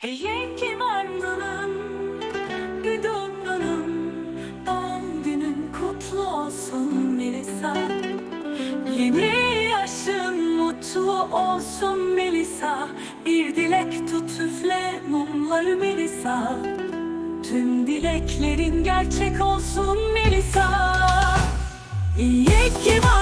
Hey kim ardının Güdümlünün Doğum günün kutlu olsun Melisa. Yeni yaşın mutlu olsun Melisa. Bir dilek tut üfle mumları Melisa. Tüm dileklerin gerçek olsun Melisa. İyi ki varsın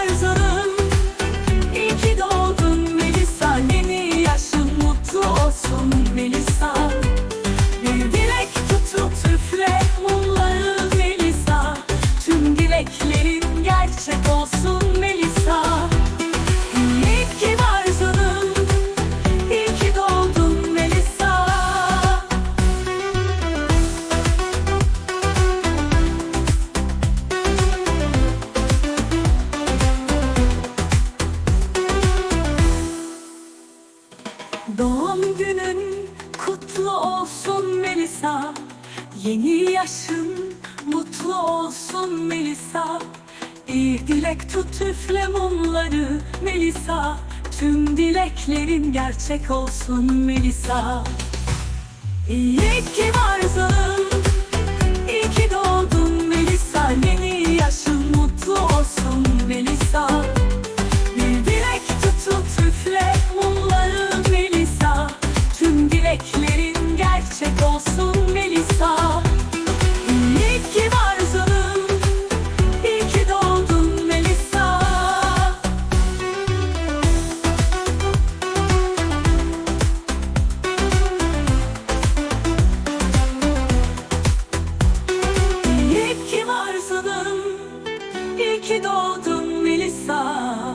Doğum günün kutlu olsun Melisa. Yeni yaşın mutlu olsun Melisa. İyi dilek tut üfle mumları Melisa. Tüm dileklerin gerçek olsun Melisa. İyi ki varsın doğdun Melisa.